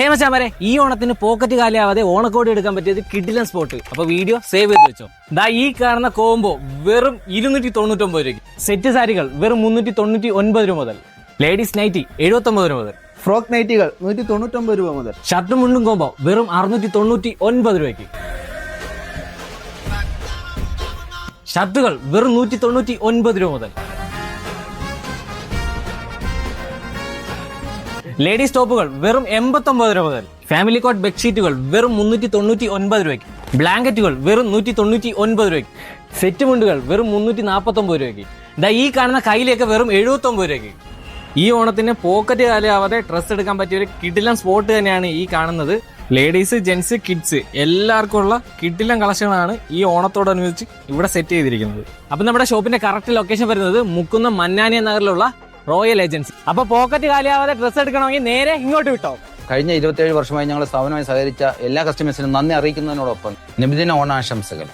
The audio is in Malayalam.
ഹേമചാമരെ ഈ ഓണത്തിന് പോക്കറ്റ് കാലിയാവാതെ ഓണക്കോടി എടുക്കാൻ പറ്റിയത് കിഡിലൻ സ്പോട്ട്. അപ്പൊ വീഡിയോ സേവ് ചെയ്ത് വെച്ചോ. ദാ ഈ കാണുന്ന കോംബോ വെറും ഇരുന്നൂറ്റി തൊണ്ണൂറ്റൊമ്പത് രൂപയ്ക്ക്. സെറ്റ് സാരികൾ വെറും മുന്നൂറ്റി തൊണ്ണൂറ്റി ഒൻപത് രൂപ മുതൽ. ലേഡീസ് നൈറ്റി എഴുപത്തൊമ്പത് രൂപ മുതൽ. ഫ്രോക്ക് നൈറ്റികൾ നൂറ്റി തൊണ്ണൂറ്റൊമ്പത് രൂപ മുതൽ. ഷർട്ടും മുണ്ടും കോംബോ വെറും അറുന്നൂറ്റി തൊണ്ണൂറ്റി ഒൻപത് രൂപയ്ക്ക്. ഷർട്ടുകൾ വെറും നൂറ്റി തൊണ്ണൂറ്റി ഒൻപത് രൂപ മുതൽ. ലേഡീസ് ടോപ്പുകൾ വെറും എൺപത്തൊമ്പത് രൂപ മുതൽ. ഫാമിലി കോട്ട് ബെഡ്ഷീറ്റുകൾ വെറും മുന്നൂറ്റി തൊണ്ണൂറ്റി ഒൻപത് രൂപയ്ക്ക്. ബ്ലാങ്കറ്റുകൾ വെറും നൂറ്റി തൊണ്ണൂറ്റി ഒൻപത് രൂപയ്ക്ക്. സെറ്റ് മുണ്ടുകൾ വെറും മുന്നൂറ്റി നാൽപ്പത്തൊമ്പത് രൂപയ്ക്ക്. ദാ ഈ കാണുന്ന കയ്യിലേക്ക് വെറും എഴുപത്തൊമ്പത് രൂപയ്ക്ക്. ഈ ഓണത്തിന് പോക്കറ്റ് കാലാവാതെ ഡ്രസ്സ് എടുക്കാൻ പറ്റിയ ഒരു കിഡിലം സ്പോട്ട് തന്നെയാണ് ഈ കാണുന്നത്. ലേഡീസ് ജെൻസ് കിഡ്സ് എല്ലാവർക്കും ഉള്ള കിഡിലം കളക്ഷനാണ് ഈ ഓണത്തോടനുബന്ധിച്ച് ഇവിടെ സെറ്റ് ചെയ്തിരിക്കുന്നത്. അപ്പം നമ്മുടെ ഷോപ്പിന്റെ കറക്റ്റ് ലൊക്കേഷൻ വരുന്നത് മുക്കുന്ന മന്നാനിയ നഗറിലുള്ള റോയൽ ഏജൻസി അപ്പൊ പോക്കറ്റ് കാലിയാവാതെ ഡ്രസ്സ് എടുക്കണമെങ്കിൽ നേരെ ഇങ്ങോട്ട് വിട്ടോ. കഴിഞ്ഞ ഇരുപത്തിയേഴ് വർഷമായി ഞങ്ങൾ സ്ഥാപനമായി സഹകരിച്ച എല്ലാ കസ്റ്റമേഴ്സിനും നന്ദി അറിയിക്കുന്നതിനോടൊപ്പം. നിബിദിന ഓണാശംസകൾ.